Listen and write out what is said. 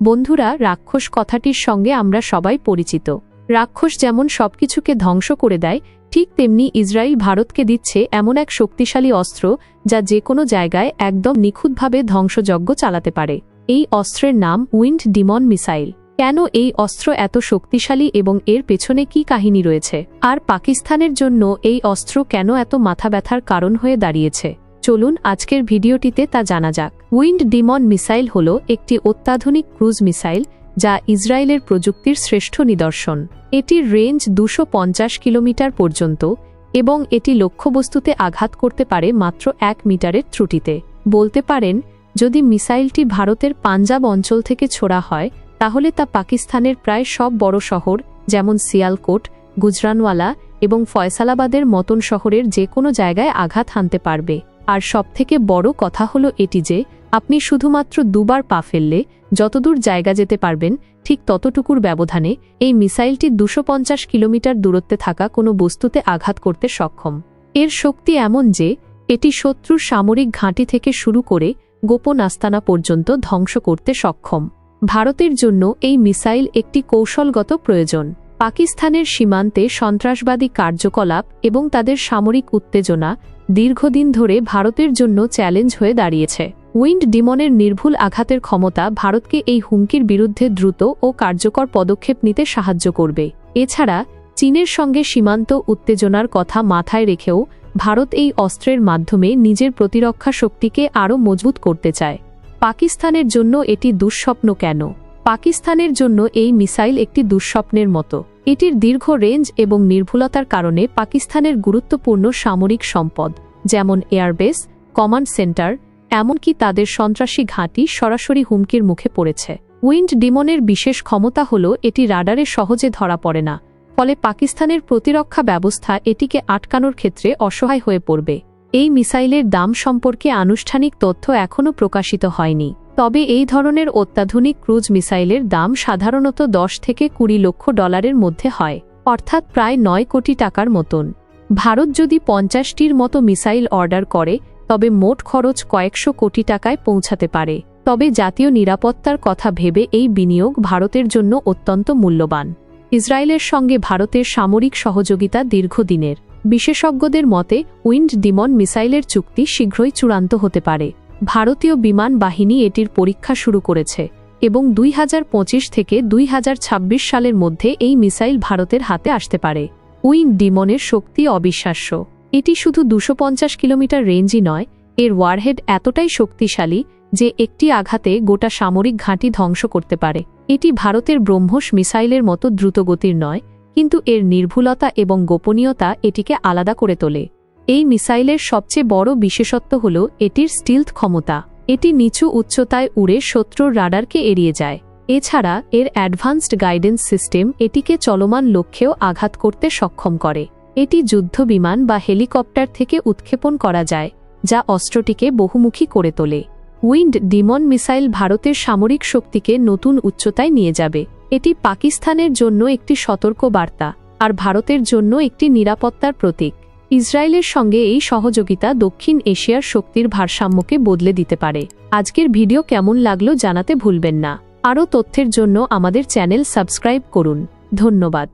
বন্ধুরা, রাক্ষস কথাটির সঙ্গে আমরা সবাই পরিচিত। রাক্ষস যেমন সবকিছুকে ধ্বংস করে দেয়, ঠিক তেমনি ইসরায়েল ভারতকে দিচ্ছে এমন এক শক্তিশালী অস্ত্র যা যে কোনো জায়গায় একদম নিখুঁতভাবে ধ্বংসযজ্ঞ চালাতে পারে। এই অস্ত্রের নাম উইন্ড ডিমন মিসাইল। কেন এই অস্ত্র এত শক্তিশালী এবং এর পেছনে কি কাহিনী রয়েছে? আর পাকিস্তানের জন্য এই অস্ত্র কেন এত মাথা ব্যথার কারণ হয়ে দাঁড়িয়েছে? চলুন আজকের ভিডিওটিতে তা জানা যাক। উইন্ড ডিমন মিসাইল হল একটি অত্যাধুনিক ক্রুজ মিসাইল যা ইসরায়েলের প্রযুক্তির শ্রেষ্ঠ নিদর্শন। এটির রেঞ্জ দুশো কিলোমিটার পর্যন্ত এবং এটি লক্ষ্যবস্তুতে আঘাত করতে পারে মাত্র এক মিটারের ত্রুটিতে। বলতে পারেন, যদি মিসাইলটি ভারতের পাঞ্জাব অঞ্চল থেকে ছোড়া হয়, তাহলে তা পাকিস্তানের প্রায় সব বড় শহর, যেমন সিয়ালকোট গুজরানওয়ালা এবং ফয়সালাবাদের মতন শহরের যে কোনো জায়গায় আঘাত হানতে পারবে। আর সবথেকে বড় কথা হলো এটি যে, আপনি শুধুমাত্র দুবার পা ফেললে, যতদূর জায়গা যেতে পারবেন, ঠিক ততটুকুর ব্যবধানে, এই মিসাইলটি দুশো কিলোমিটার দূরত্বে থাকা কোনো বস্তুতে আঘাত করতে সক্ষম। এর শক্তি এমন যে, এটি শত্রুর সামরিক ঘাঁটি থেকে শুরু করে গোপন আস্তানা পর্যন্ত ধ্বংস করতে সক্ষম। ভারতের জন্য এই মিসাইল একটি কৌশলগত প্রয়োজন। পাকিস্তানের সীমান্তে সন্ত্রাসবাদী কার্যকলাপ এবং তাদের সামরিক উত্তেজনা দীর্ঘদিন ধরে ভারতের জন্য চ্যালেঞ্জ হয়ে দাঁড়িয়েছে। উইন্ড ডিমনের নির্ভুল আঘাতের ক্ষমতা ভারতকে এই হুমকির বিরুদ্ধে দ্রুত ও কার্যকর পদক্ষেপ নিতে সাহায্য করবে। এছাড়া, চীনের সঙ্গে সীমান্ত উত্তেজনার কথা মাথায় রেখেও ভারত এই অস্ত্রের মাধ্যমে নিজের প্রতিরক্ষা শক্তিকে আরও মজবুত করতে চায়। পাকিস্তানের জন্য এটি দুঃস্বপ্ন কেন? পাকিস্তানের জন্য এই মিসাইল একটি দুঃস্বপ্নের মতো। এটির দীর্ঘ রেঞ্জ এবং নির্ভুলতার কারণে পাকিস্তানের গুরুত্বপূর্ণ সামরিক সম্পদ, যেমন এয়ারবেস, কমান্ড সেন্টার, এমনকি তাদের সন্ত্রাসী ঘাঁটি সরাসরি হুমকির মুখে পড়েছে। উইন্ড ডিমনের বিশেষ ক্ষমতা হল এটি রাডারে সহজে ধরা পড়ে না, ফলে পাকিস্তানের প্রতিরক্ষা ব্যবস্থা এটিকে আটকানোর ক্ষেত্রে অসহায় হয়ে পড়বে। এই মিসাইলের দাম সম্পর্কে আনুষ্ঠানিক তথ্য এখনও প্রকাশিত হয়নি। তবে এই ধরনের অত্যাধুনিক ক্রুজ মিসাইলের দাম সাধারণত দশ থেকে কুড়ি লক্ষ ডলারের মধ্যে হয়, অর্থাৎ প্রায় নয় কোটি টাকার মতন। ভারত যদি পঞ্চাশটির মতো মিসাইল অর্ডার করে, তবে মোট খরচ কয়েকশো কোটি টাকায় পৌঁছাতে পারে। তবে জাতীয় নিরাপত্তার কথা ভেবে এই বিনিয়োগ ভারতের জন্য অত্যন্ত মূল্যবান। ইসরায়েলের সঙ্গে ভারতের সামরিক সহযোগিতা দীর্ঘদিনের। বিশেষজ্ঞদের মতে, উইন্ড ডিমন মিসাইলের চুক্তি শীঘ্রই চূড়ান্ত হতে পারে। ভারতীয় বিমান বাহিনী এটির পরীক্ষা শুরু করেছে এবং দুই হাজার পঁচিশ থেকে দুই হাজার ছাব্বিশ সালের মধ্যে এই মিসাইল ভারতের হাতে আসতে পারে। উইন্ড ডিমনের শক্তি অবিশ্বাস্য। এটি শুধু দুশো কিলোমিটার রেঞ্জই নয়, এর ওয়ারহেড এতটাই শক্তিশালী যে একটি আঘাতে গোটা সামরিক ঘাঁটি ধ্বংস করতে পারে। এটি ভারতের ব্রহ্মস মিসাইলের মতো দ্রুতগতির নয়, কিন্তু এর নির্ভুলতা এবং গোপনীয়তা এটিকে আলাদা করে তোলে। এই মিসাইলের সবচেয়ে বড় বিশেষত্ব হল এটির স্টিলথ ক্ষমতা। এটি নিচু উচ্চতায় উড়ে শত্রুর রাডারকে এড়িয়ে যায়। এছাড়া, এর অ্যাডভান্সড গাইডেন্স সিস্টেম এটিকে চলমান লক্ষ্যেও আঘাত করতে সক্ষম করে। এটি যুদ্ধবিমান বা হেলিকপ্টার থেকে উৎক্ষেপণ করা যায়, যা অস্ত্রটিকে বহুমুখী করে তোলে। উইন্ড ডিমন মিসাইল ভারতের সামরিক শক্তিকে নতুন উচ্চতায় নিয়ে যাবে। এটি পাকিস্তানের জন্য একটি সতর্ক বার্তা আর ভারতের জন্য একটি নিরাপত্তার প্রতীক। ইসরায়েলের সঙ্গে এই সহযোগিতা দক্ষিণ এশিয়ার শক্তির ভারসাম্যকে বদলে দিতে পারে। আজকের ভিডিও কেমন লাগল জানাতে ভুলবেন না। আরও তথ্যের জন্য আমাদের চ্যানেল সাবস্ক্রাইব করুন। ধন্যবাদ।